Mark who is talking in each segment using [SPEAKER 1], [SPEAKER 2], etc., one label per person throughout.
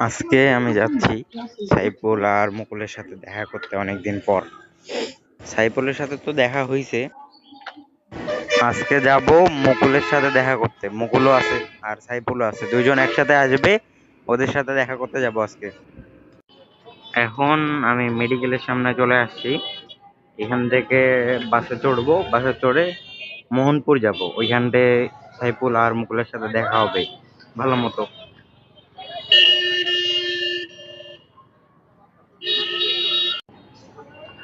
[SPEAKER 1] আজকে আমি যাচ্ছি সাইফুল আর মুকুলের সাথে দেখা করতে অনেকদিন পর। সাইফুলের সাথে তো দেখা হয়েছে আজকে যাব মুকুলের সাথে দেখা করতে। মুকুলও আছে আর সাইফুলও আছে। দুইজন একসাথে আসবে, ওদের সাথে দেখা করতে যাব আজকে। এখন আমি মেডিকেলের সামনে চলে আসছি। এখান থেকে বাসে চড়বো। বাসে চড়ে মোহনপুর যাব। ওইখানটে সাইফুল আর মুকুলের সাথে দেখা হবে। ভালো মতো।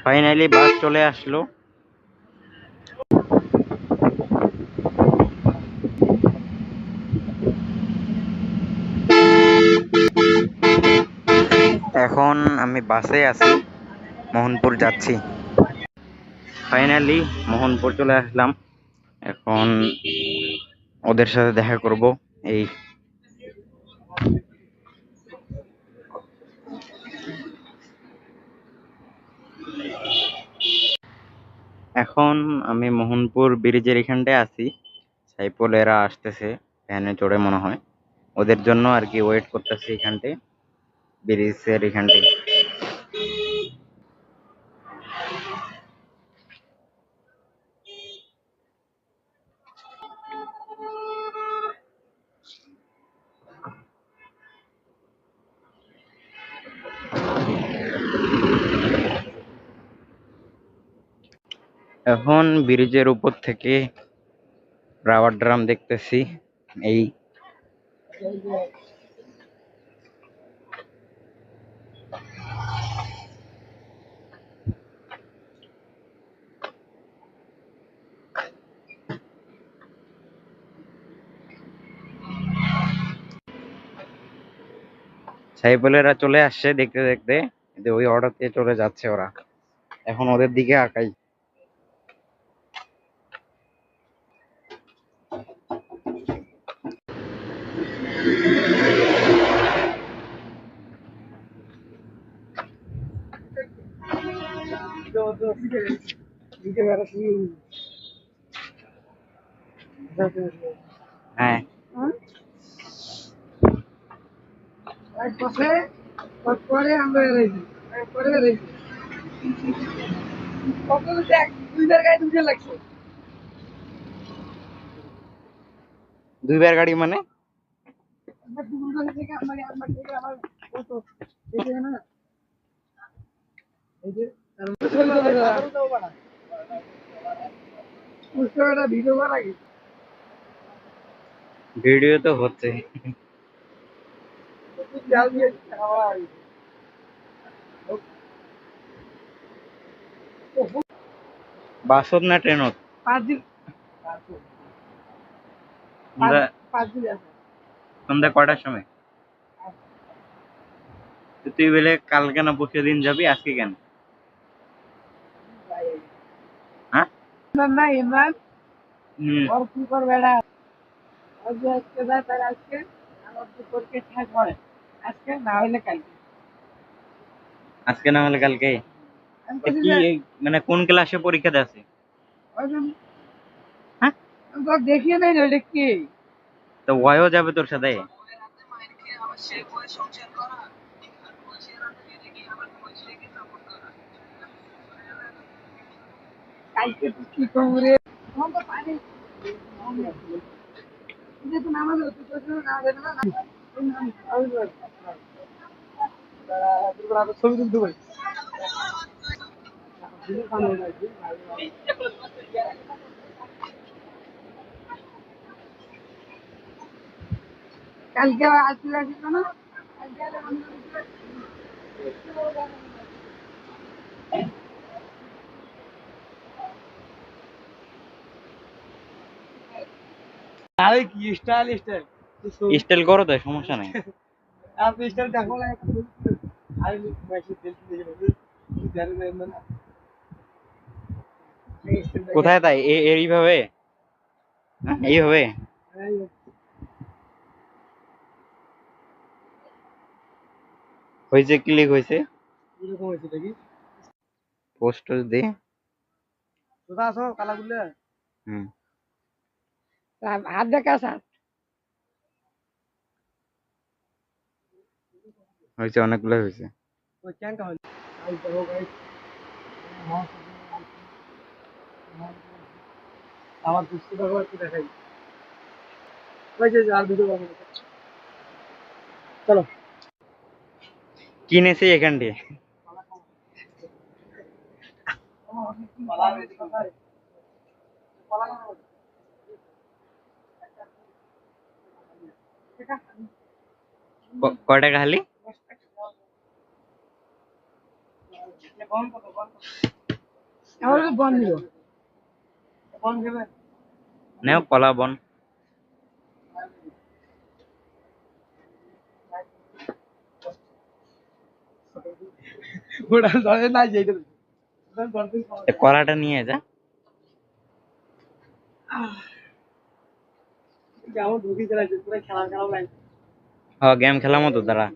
[SPEAKER 1] ফাইনালি বাস চলে আসলো। এখন আমি বাসে আছি। মোহনপুর যাচ্ছি। ফাইনালি মোহনপুর চলে আসলাম। এখন ওদের সাথে দেখা করব, এই। এখন আমি মোহনপুর ব্রিজের এখানটায় আছি। সাইফুল এরা আসতেছে, ভ্যানে চড়ে মনে হয়। ওদের জন্য আর কি ওয়েট করতেছি এখানটায়, ব্রিজের এখানটায়। এখন ব্রিজের উপর থেকে রাবার ড্রাম দেখতেছি, এই। সাইফুলেরা চলে আসছে দেখতে দেখতে ওই অর্ডার দিয়ে চলে যাচ্ছে ওরা। এখন ওদের দিকে আঁকাই হ্যাঁ
[SPEAKER 2] পরে আমরা এড়াইছি পরে এড়াইছি কখন দেখ দুইবার গাড়ি দুটো লাগছে
[SPEAKER 1] দুইবার গাড়ি মানে
[SPEAKER 2] আমার দুপুর বেলা থেকে আমার আমার থেকে আমার কত এই যে ভিডিও
[SPEAKER 1] তো হচ্ছে। বাসত না ট্রেনত সন্ধ্যা কটার সময়? তুই বলে কালকে না পরশু দিন যাবি, আজকে কেন হ্যাঁ
[SPEAKER 2] ইমরান না ইমরান ওর কি করবে এটা আজকে আজকে যায় তাহলে আজকে আমার দুপুরকে ঠাক করে আজকে না হইলে কালকে।
[SPEAKER 1] আজকে না হলে কালকে? কি মানে কোন ক্লাসে পরীক্ষা আছে? হ্যাঁ?
[SPEAKER 2] তো দেখিয়ে নেই রে, কি?
[SPEAKER 1] তো ওয়ও যাবে তোর সাথে?
[SPEAKER 2] আমার এটা তো নামাজ হচ্ছে তো তো না দেবে না ছবি তুলতে পারি কালকে আসলে আসিস না কালকে আরে কি স্টাইল স্টাইল
[SPEAKER 1] স্টাইল করো সমস্যা নাই।
[SPEAKER 2] আপনি স্টাইল দেখো না আরে মেসেজ দিতে দিতে না না।
[SPEAKER 1] কোথায় তাই? এইভাবে? হ্যাঁ, এইভাবে? হয়েছে ক্লিক হয়েছে?
[SPEAKER 2] এরকম হয়েছে দেখি।
[SPEAKER 1] পোস্ট দে।
[SPEAKER 2] কোথা আসো কালাগুলো
[SPEAKER 1] হুম।
[SPEAKER 2] হাত দেখা স্যার
[SPEAKER 1] হয়েছে অনেকগুলো হয়েছে
[SPEAKER 2] ওই ক্যানটা হল আই দেখো গাইস আমার দুষ্টি ভগবান কি দেখাই ওই যে আর ভিডিও বানাবো চলো
[SPEAKER 1] কিনেছি এখান দিয়ে ক- কয় টাকা খালি নেও কলা বন। কলাটা নিয়ে যা।
[SPEAKER 2] কেমন ঢুকি চালাইছে পুরো খেলা খেলা লাগে
[SPEAKER 1] হ গেম খেলার মতো দাঁড়া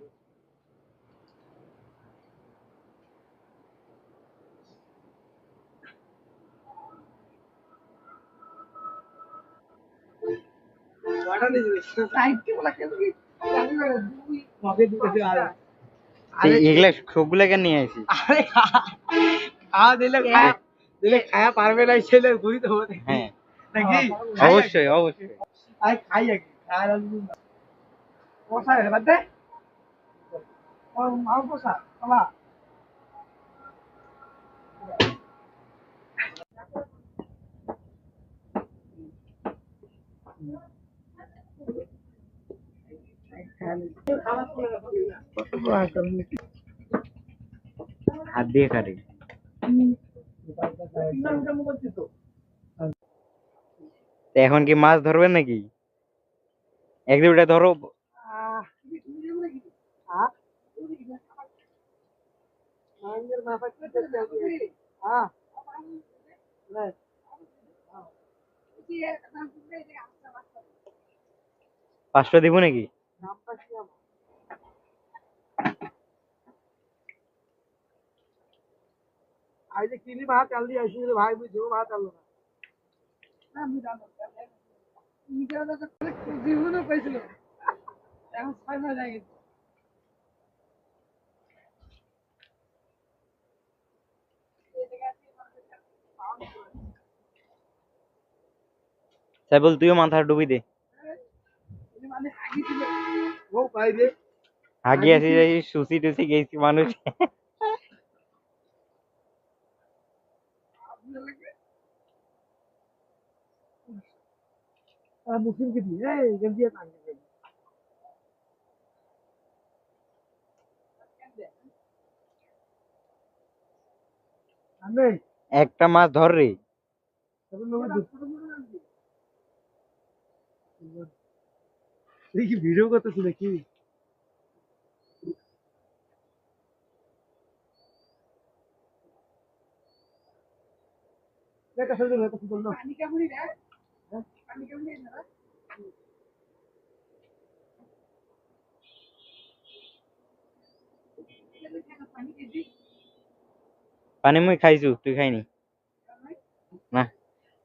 [SPEAKER 1] এই- এগুলা সবগুলাকে নিয়ে আসি
[SPEAKER 2] খাওয়া দিলে খায়া দিলে খায়া পারবে না ছেলে ঘুরি তো হবে
[SPEAKER 1] হ্যাঁ
[SPEAKER 2] নাকি
[SPEAKER 1] অবশ্যই অবশ্যই
[SPEAKER 2] আই খাই আগে খায় পোষা রে বাদে ও মাও পোষা বাবা
[SPEAKER 1] হাত দিয়ে কাটি। তো? এখন কি মাছ ধরবেন নাকি? এক দুটা ধরো। পাঁচটা দিব নাকি?
[SPEAKER 2] আজ কিনি ভাত দিয়ে আসি ভাই বুঝো ভাত চাল না। আমি জানো নিজেরা তো জীবনও পাইছিল। এখন ছয় মাস আগে
[SPEAKER 1] সাইবল তুইও মাথা ডুবি দে। হাগি আসি যাই সুসি টুসি গেছি মানুষ।
[SPEAKER 2] মুসলিম কি দিয়ে এই গেন্দিয়া টাঙ্গে আমি
[SPEAKER 1] একটা মাছ ধর রে।
[SPEAKER 2] এই কি ভিডিও করতেছি নাকি দেখা দেখা করল পানি
[SPEAKER 1] মুই খাইছু, তুই খাইনি? না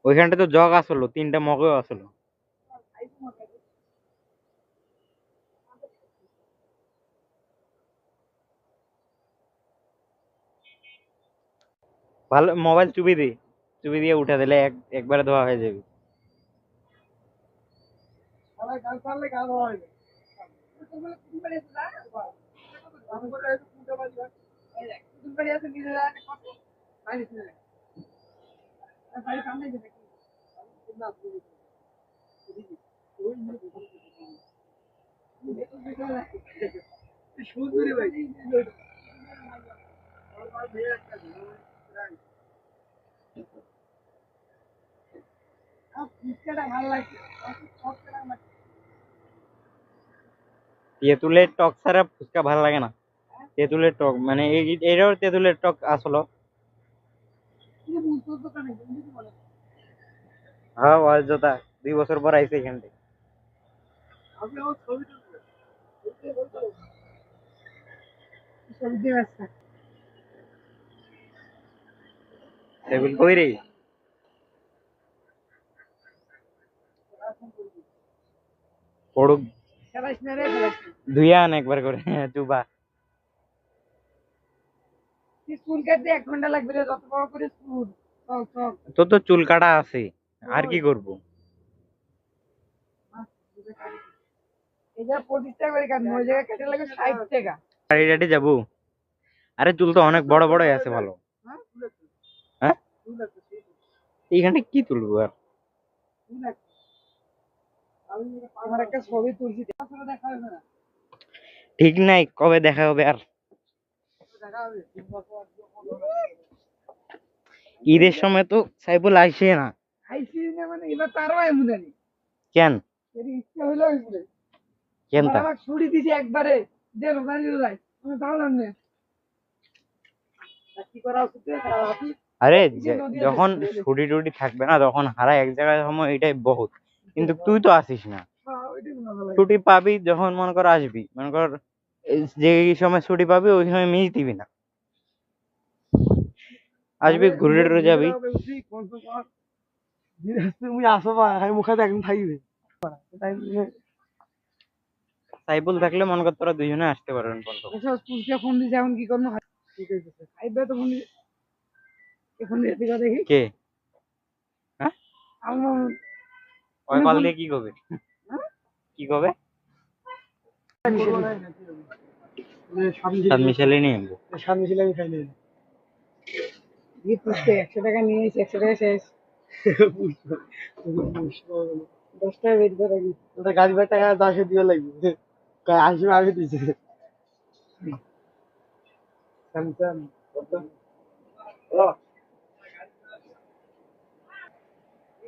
[SPEAKER 1] ওইখানটা তো জগ আসলো তিনটা মগও আসলো ভালো মোবাইল চুবি দে চুবি দিয়ে উঠে দিলে এক একবারে ধোয়া হয়ে যাবে
[SPEAKER 2] সবাই গান পারলে গান হয় সুন্দরী ভাই ভালো লাগছে।
[SPEAKER 1] তেঁতুলের টক ছাড়া ফুচকা ভালো লাগে না। তেঁতুলের টক মানে এটাও তেঁতুলের টক আসলো। হ্যাঁ অযোধ্যা দুই বছর পর আইছে এখান থেকে।
[SPEAKER 2] আপনি আমার ছবি তুলবেন ছবি দিয়ে আসছে
[SPEAKER 1] টেবিল পড়ুক। ধুইয়া আন একবার করে চুবা
[SPEAKER 2] স্কুল কাটতে এক ঘণ্টা লাগবে রে যত বড় করে স্কুল চল চল।
[SPEAKER 1] তো চুল কাটা আছে আর কি করব? যাব? আরে চুল তো অনেক বড় বড় আছে ভালো।
[SPEAKER 2] হ্যাঁ?
[SPEAKER 1] এইখানে কি তুলবো আর?
[SPEAKER 2] আমার একটা ছবি তুলছি। দেখা হবে না?
[SPEAKER 1] ঠিক নাই কবে দেখা হবে আর? ঈদের সময় তো সাইফুল আসে না।
[SPEAKER 2] আইসি না মানে এবার তারও এমন জানি
[SPEAKER 1] কেন?
[SPEAKER 2] এর ইচ্ছা হইল হইলে
[SPEAKER 1] কেন তা
[SPEAKER 2] আমার ছুটি দিছে একবারে। রোজান আমি না।
[SPEAKER 1] আরে যখন ছুটি টুটি থাকবে না তখন হারা এক জায়গায় সময় এটাই বহুত। কিন্তু তুই তো আসিস না।
[SPEAKER 2] হ্যাঁ।
[SPEAKER 1] ছুটি পাবি যখন মনে কর আসবি। মনে কর যে সময় ছুটি পাবি ওই সময় মিস দিবি না। আসবি ঘুরে টুরে যাবি।
[SPEAKER 2] তুমি আসো বা মুখে একদম থাকবে। তাই
[SPEAKER 1] থাকলে মনে কর তোরা দুইজনে আসতে পারবেন
[SPEAKER 2] এসব ফোন দিছে এখন কি করব? তো ফোন দিছে কে ফোন দিয়েছে দেখি?
[SPEAKER 1] কে?
[SPEAKER 2] আমার
[SPEAKER 1] ওই কল দিয়ে কি করবে? কি করবে? সাত মিশালি নিয়ে নেব
[SPEAKER 2] স্বাদ মিছিল আমি খাই একশো টাকা নিয়ে এসে একশো টাকা শেষ। দশ টাকা বের করে রাখি
[SPEAKER 3] ওটা গাড়ি ভাড়া টাকা দশে দিয়ে লাগবে। আসবে আগে দিয়েছে।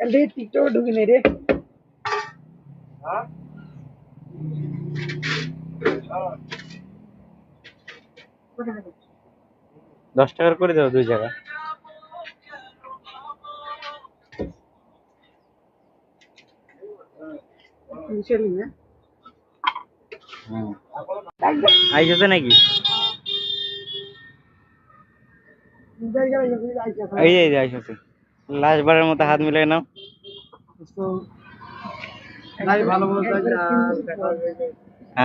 [SPEAKER 2] কাল থেকে টিকটকে ঢুকি নেই রে
[SPEAKER 1] দশ টাকার করে দেবো দুই জায়গা
[SPEAKER 2] মিশালি না
[SPEAKER 1] হুম
[SPEAKER 2] লাগবে
[SPEAKER 1] আইসেছে নাকি?
[SPEAKER 2] দুবার গেলে যখন আইসা
[SPEAKER 1] এই এই আইসেছে। লাস্ট মতো হাত মিলাই নাও।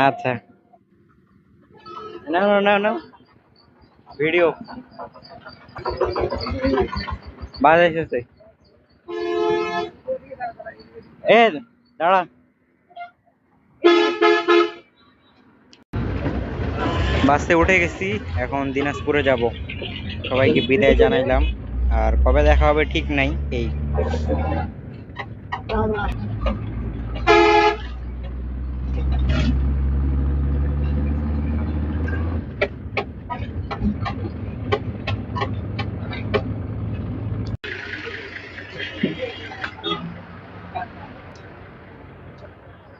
[SPEAKER 1] আচ্ছা। নাও নাও নাও ভিডিও। এ দাঁড়া। বাসে উঠে গেছি, এখন দিনাজপুরে যাব। সবাইকে বিদায় জানাইলাম। আর কবে দেখা হবে ঠিক নাই, এই।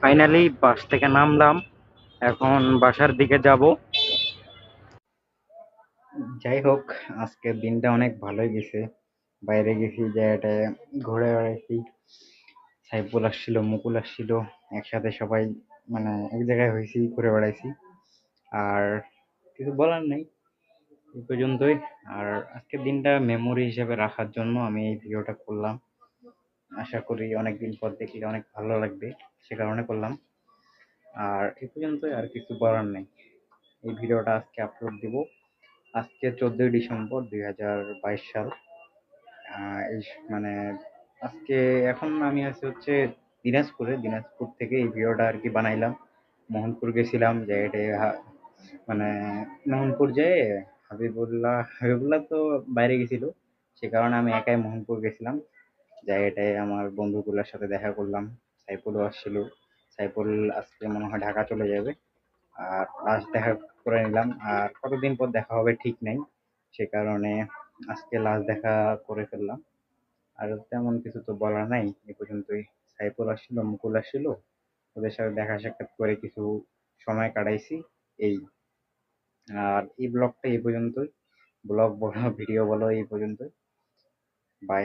[SPEAKER 1] ফাইনালি বাস থেকে নামলাম। এখন বাসার দিকে যাব। যাই হোক আজকের দিনটা অনেক ভালোই গেছে। বাইরে গেছি, জায়গাটায় ঘুরে বেড়াইছি। সাইফুল আসছিল, মুকুল আসছিল, একসাথে সবাই মানে এক জায়গায় হয়েছি, ঘুরে বেড়াইছি। আর কিছু বলার নেই, এই পর্যন্তই। আর আজকের দিনটা মেমোরি হিসেবে রাখার জন্য আমি এই ভিডিওটা করলাম। আশা করি অনেকদিন পর দেখলে অনেক ভালো লাগবে, সে কারণে করলাম। আর এই পর্যন্তই, আর কিছু বলার নেই। এই ভিডিওটা আজকে আপলোড দিব। আজকে চোদ্দোই ডিসেম্বর দুই হাজার বাইশ সাল। এই মানে আজকে এখন আমি আছি হচ্ছে দিনাজপুরে। দিনাজপুর থেকে এই ভিডিওটা আর কি বানাইলাম। মোহনপুর গেছিলাম জায়গাটায় মানে মোহনপুর যেয়ে হাবিবুল্লাহ হাবিবুল্লাহ তো বাইরে গেছিল, সে কারণে আমি একাই মোহনপুর গেছিলাম। জায়গাটায় আমার বন্ধুগুলোর সাথে দেখা করলাম। সাইফুলও আসছিল। সাইফুল আজকে মনে হয় ঢাকা চলে যাবে। আর লাস্ট দেখা করে নিলাম। আর কতদিন পর দেখা হবে ঠিক নেই, সে কারণে আজকে লাস্ট দেখা করে ফেললাম। আর তেমন কিছু তো বলার নাই, এ পর্যন্তই। সাইফুল আসছিল, মুকুল আসছিল, ওদের সাথে দেখা সাক্ষাৎ করে কিছু সময় কাটাইছি, এই। আর এই ব্লগটা এই পর্যন্তই। ব্লগ বলো, ভিডিও বলো, এই পর্যন্তই। বাই